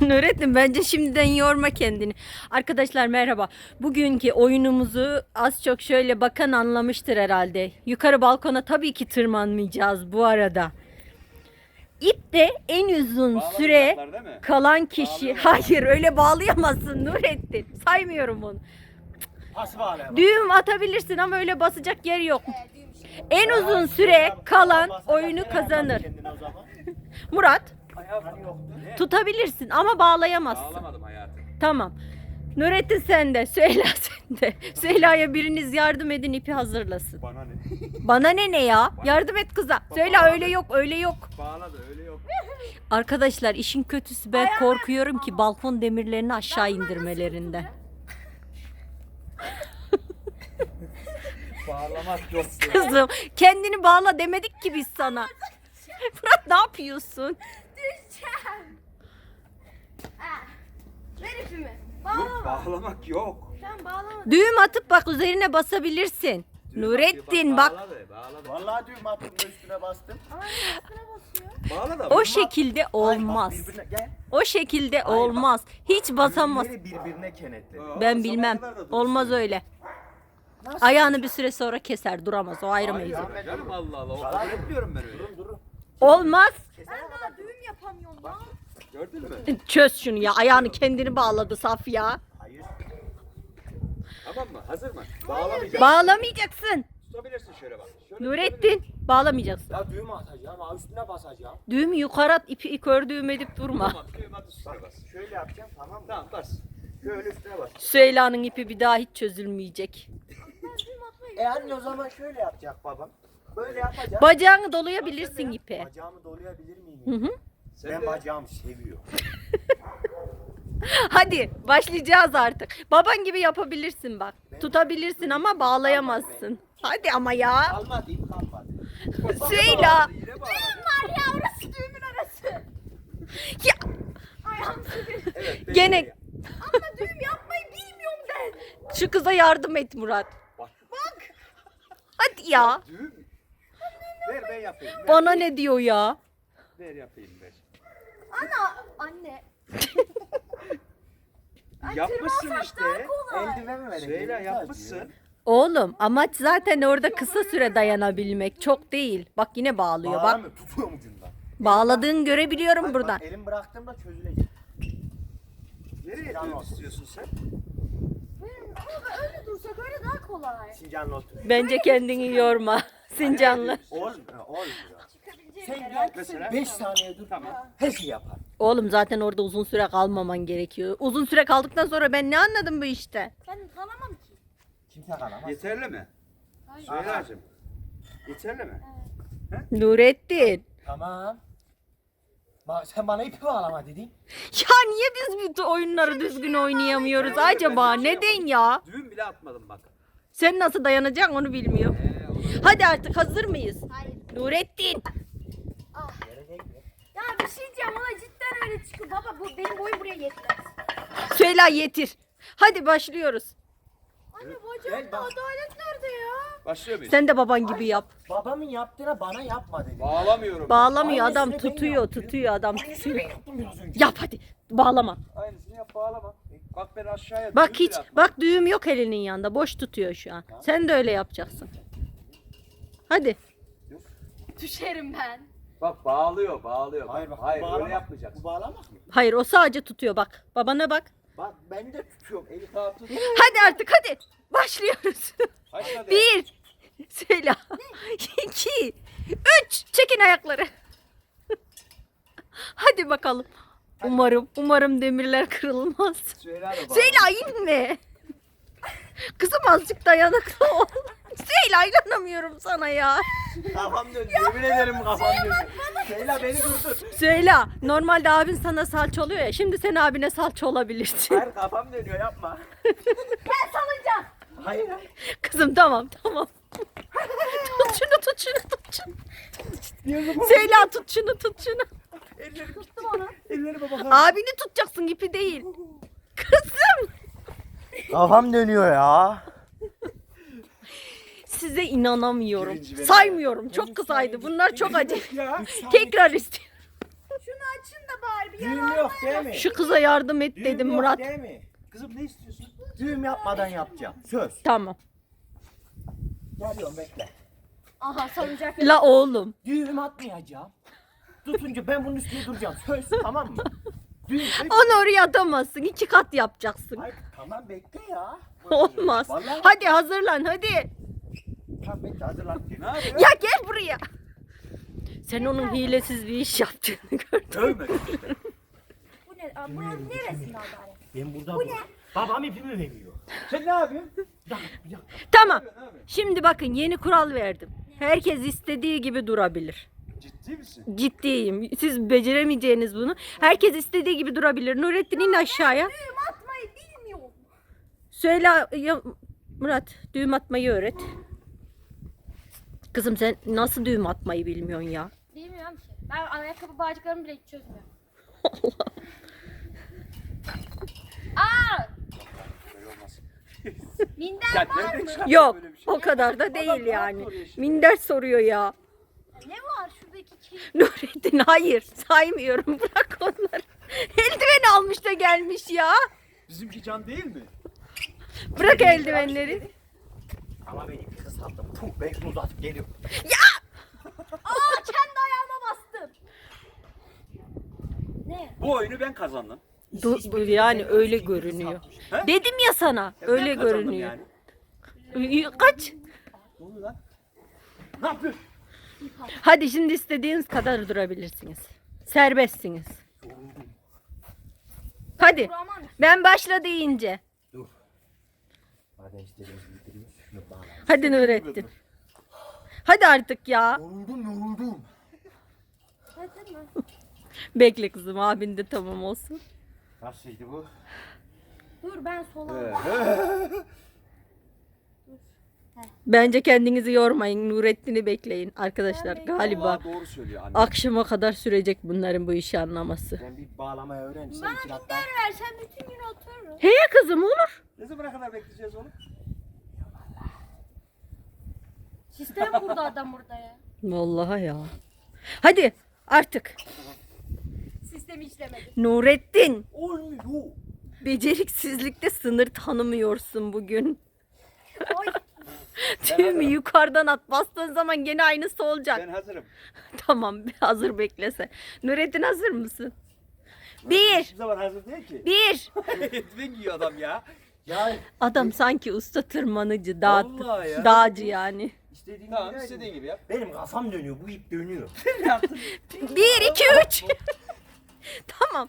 Nurettin bence şimdiden yorma kendini. Arkadaşlar merhaba. Bugünkü oyunumuzu az çok şöyle bakan anlamıştır herhalde. Yukarı balkona tabii ki tırmanmayacağız bu arada. İpte en uzun süre kalan kişi. Hayır öyle bağlayamazsın Nurettin. Saymıyorum onu. Pas. Düğüm atabilirsin ama öyle basacak yer yok. En uzun süre kalan oyunu kazanır. Murat tutabilirsin ama bağlayamazsın. Bağlamadım hayatım. Tamam. Nurettin sen de, Süheyla sen de. Süheyla'ya biriniz yardım edin ipi hazırlasın. Bana ne? Bana ne ne ya? Yardım et kıza. Süheyla öyle yok, öyle yok. Bağladı öyle yok. Arkadaşlar işin kötüsü ben korkuyorum ki balkon demirlerini aşağı indirmelerinden. Bağlamak yok. Kızım kendini bağla demedik ki biz sana. Murat ne yapıyorsun? Ver ipimi. Yok Bağlama. bağlamak yok. Sen bağlama. Düğüm atıp bak üzerine basabilirsin. Nurettin bak Bağladı bağladı. Vallahi düğüm attım üstüne bastım. Ama üstüne basıyor. Bağla da. o şekilde Ay, bak, olmaz. birbirine- Gel. O şekilde olmaz. Hiç basamaz. Düğümleri birbirine kenetle. Aa, Ben sabaha bilmem. kadar da dursun. Olmaz öyle. Nasıl? Ayağını bir süre sonra keser duramaz. O ayrı Hayır mevzu. canım Allah Allah. O kabul etmiyorum ben öyle. Durun durun. Olmaz. Ben daha düğüm yapamıyorum lan. Gördün mü? Çöz şunu ya. Ayağını kendini bağladı saf ya. Hayır. Tamam mı? Hazır mı? Bağlamayacaksın. Bağlamayacaksın. Tutabilirsin şöyle bak. Şöyle Nurettin bağlamayacaksın. Ya düğüm atacağım ha üstüne basacağım. Düğümü yukarı at ipi kör düğüm edip durma. Tamam. Düğüm at üstüne bas. Şöyle yapacağım tamam mı? Tamam bas. Şöyle üstüne bas. Süheyla'nın ipi bir daha hiç çözülmeyecek. E anne o zaman şöyle yapacak babam. Böyle yapacak. Bacağını dolayabilirsin ipe. Bacağımı dolayabilir miyim? Hı hı. Sen ben de- bacağımı seviyorum. Hadi başlayacağız artık. Baban gibi yapabilirsin bak. Tutabilirsin ama bağlayamazsın. Hadi ama ya. Kalmadı kalmadı. Süheyla. Bağladı. Var ya orası düğümün arası. Ya Ayağım. Evet. ben gene de- Ama düğüm yapmayı bilmiyorum ben. şu kıza yardım et Murat. Bak. Hadi ya. Düğüm. Ver ben yapayım. Ver, Bana ne diyor ya? ver yapayım. Ana. Anne. Ay, Yapmışsın tırmansak işte. daha kolay. Eldiven mi vereyim? Şeyle Eldiven yapmışsın. Oğlum amaç zaten orada kısa süre dayanabilmek. Çok değil. Bak yine bağlıyor. Bak Bağlamıyor, tutuyorum ucundan. bağladığını görebiliyorum buradan. Bak, elim bıraktığımda çözülecek. Nereye Can olsun. istiyorsun sen? Ama öyle dursak öyle daha kolay. Sincanlı otur. Bence kendini yorma. Sincanlı. Oğlum, oğlum. Sen gel Mesela? 5 saniye dur. Tamam. Her şeyi yapar. Oğlum zaten orada uzun süre kalmaman gerekiyor. Uzun süre kaldıktan sonra ben ne anladım bu işte? Ben kalamam ki. Kimse kalamaz. Yeterli mi? Hayır. Süheyla'cığım. Yeterli mi? Nurettin. Tamam. Sen bana ipi bağlama dedin. Ya niye biz bütün oyunları düzgün oynayamıyoruz acaba? Neden ya? Düğüm bile atmadım bak. Sen nasıl dayanacaksın onu bilmiyorum. Ee. Hadi artık hazır mıyız? Hayır. Nurettin. Ya bir şey diyeceğim ama cidden öyle çıkıyor. Baba bu benim boyum buraya yetmez. Söyle yetir. Hadi başlıyoruz. Anne bacağımda bak. adalet nerede ya? Başlıyor muyuz? Sen de baban gibi yap. Babamın yaptığına bana yapma dedi. Bağlamıyorum. Bağlamıyor Aynısını adam ben tutuyor tutuyor adam Aynısını tutuyor. ben yaptım biraz önce. Yap hadi. Bağlama. Aynısını yap bağlama. Bak ben aşağıya Bak düğüm hiç bile bak düğüm yok elinin yanında. Boş tutuyor şu an. Sen de öyle yapacaksın. Hadi. Düşerim ben. Bak bağlıyor bağlıyor. Hayır bak. Hayır bu öyle bağlamak. yapmayacaksın. Bu bağlamak mı? Hayır o sadece tutuyor bak. Babana bak. Bak ben de tutuyorum. Eli tut. Hadi artık hadi. Başlıyoruz. Başladı. Bir. Söyle. İki. Üç. Çekin ayakları. Hadi bakalım. Umarım, umarım demirler kırılmaz. Süheyla da bağlı. Süheyla inme. Kızım azıcık dayanıklı ol. Süheyla inanamıyorum sana ya. Kafam döndü. Yemin ederim kafam döndü. Leyla beni durdur. Süheyla normalde abin sana salça oluyor ya. Şimdi sen abine salça olabilirsin. Hayır kafam dönüyor yapma. Ben salınacağım. Hayır hayır. Kızım tamam tamam. tut şunu tut şunu tut şunu. Süheyla tut şunu tut şunu. Elleri Tuttum onu. Ellerime bak. Abini tutacaksın ipi değil. Kızım. Kafam dönüyor ya. Size inanamıyorum. Birinci benim. Saymıyorum. Çok kısaydı. Bunlar çok acı. Ya. Tekrar istiyorum. Şunu açın da bari bir Düğüm yalan. yok değil mi? Şu kıza yardım et Düğüm dedim yok Murat. değil mi? Kızım ne istiyorsun? Düğüm yapmadan yapacağım. Söz. Tamam. Geliyorum bekle. Aha salıncak. La oğlum. Düğüm atmayacağım. Tutunca ben bunun üstünde duracağım. Söz tamam mı? Düğüm. Onu oraya atamazsın. iki kat yapacaksın. Hayır tamam bekle ya. Olmaz. Vallahi- Hadi hazırlan hadi. Hazırlan. Ne? Ya gel buraya. Sen onun hilesiz bir iş yaptığını gördün. Dövme. Bu ne? Aa, Buranın neresinde? Ben burada bu. Babam ipimi veriyor. Sen ne yapıyorsun? Bir dakika bir dakika. Tamam. Şimdi bakın yeni kural verdim. Herkes istediği gibi durabilir. Ciddi misin? Ciddiyim. Siz beceremeyeceğiniz bunu. Herkes istediği gibi durabilir. Nurettin in aşağıya. Düğüm atmayı bilmiyorum. Söyle ya, Murat düğüm atmayı öğret. Kızım sen nasıl düğüm atmayı bilmiyorsun ya? Bilmiyorum ki. Ben ayakkabı bağcıklarımı bile hiç çözmüyorum. Aa! Minder Ya var nereden mı? çıkardın Yok böyle bir şey? o kadar da Adam değil rahat yani. şimdi. Minder soruyor ya. Ne var şurada iki kişi? Nurettin hayır saymıyorum bırak onları. Eldiven almış da gelmiş ya. Bizimki can değil mi? Bırak eldivenleri. Ama ben kısalttım. Puh ben şunu uzatıp geliyorum. Aa kendi ayağıma bastım. Ne? Bu oyunu ben kazandım. Du- bu yani öyle görünüyor. He? Dedim ya sana Ya ben öyle kazandım görünüyor. Yani. Kaç. Ne oluyor lan? Ne yapıyorsun? Hadi şimdi istediğiniz kadar durabilirsiniz. Serbestsiniz. Hadi. Ben başla deyince. Dur. Madem bağla. Hadi Nurettin. Hadi artık ya. Yoruldum yoruldum. Hadi mi? Bekle kızım abin de tamam olsun. Nasıldı bu? Dur ben sola. Bence kendinizi yormayın. Nurettin'i bekleyin arkadaşlar galiba. Vallahi doğru söylüyor anne. Akşama kadar sürecek bunların bu işi anlaması. Ben bir bağlamayı öğrensem Bana hatta. minder versen bütün gün otururum. He kızım olur. Ne zamana kadar bekleyeceğiz onu? Sistem burada adam burada ya. Vallahi ya. Hadi artık. Sistem işlemedi. Nurettin. Olmuyor. Beceriksizlikte sınır tanımıyorsun bugün. Oy. Tüyümü yukarıdan at. Bastığın zaman gene aynısı olacak. Ben hazırım. Tamam hazır beklese. Nurettin hazır mısın? Bir. Hiçbir zaman hazır değil ki. Bir. Etmen giyiyor adam ya. Ya Adam sanki usta tırmanıcı, dağ, Vallahi ya. dağcı yani. İstediğin Tamam gibi istediğin gibi yap. Benim kafam dönüyor. Bu ip dönüyor. Bir, iki, üç. tamam.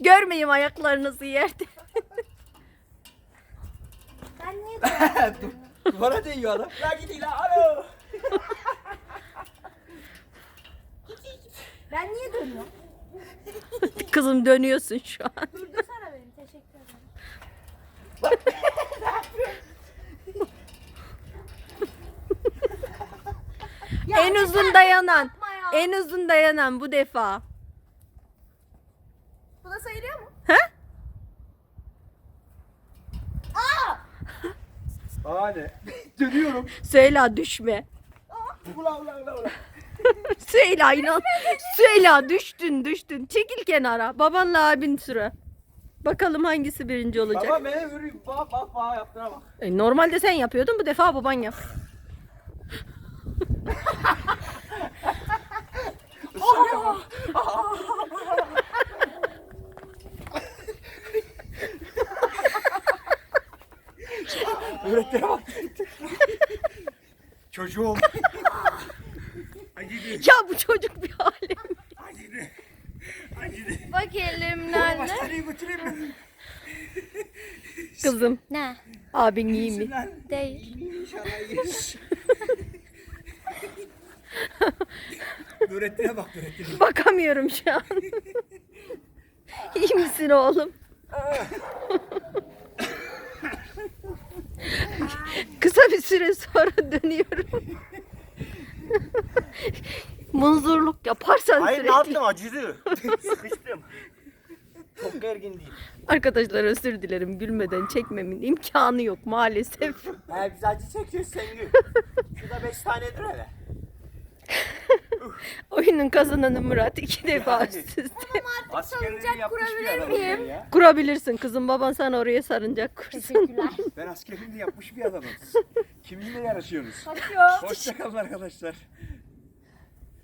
Görmeyeyim ayaklarınızı yerde. Ben niye dönüyorum? Duvara değiyor adam. La gidin la alo. ben niye dönüyorum? Kızım dönüyorsun şu an. Durdursana beni teşekkür ederim. Ya en uzun dayanan. En uzun dayanan bu defa. Bu da sayılıyor mu? He? Aa ne? Dönüyorum. Süheyla düşme. Ula ula ula ula. Süheyla inan. Süheyla düştün düştün. Çekil kenara. Babanla abin süre. Bakalım hangisi birinci olacak. Baba beni vurayım. Bak bak bak yaptığına bak. E, normalde sen yapıyordun bu defa baban yap. Öğretmene bak. Çocuğum. Ya bu çocuk bir alem. Bak elimden ne? Götüreyim. Kızım Ne? abin iyi mi? Değil. Öğretmene bak öğretmene. Bakamıyorum şu an. İyi misin oğlum? Kısa bir süre sonra dönüyorum. Munzurluk yaparsan Hayır ne sürekli. yaptım acıdı. Sıkıştım. Çok gergindeyim. Arkadaşlar özür dilerim gülmeden çekmemin imkanı yok maalesef. He biz acı çekiyoruz sen gül. Şurada beş tanedir hele. Oyunun kazananı Murat iki defa Yani. üst üste. Askerliğini yapmış bir ben ya. Kurabilirsin kızım baban sana oraya sarıncak kursun. Teşekkürler. Ben askerliğini yapmış bir adamım. Kiminle yarışıyorsunuz? Hoşçakalın arkadaşlar.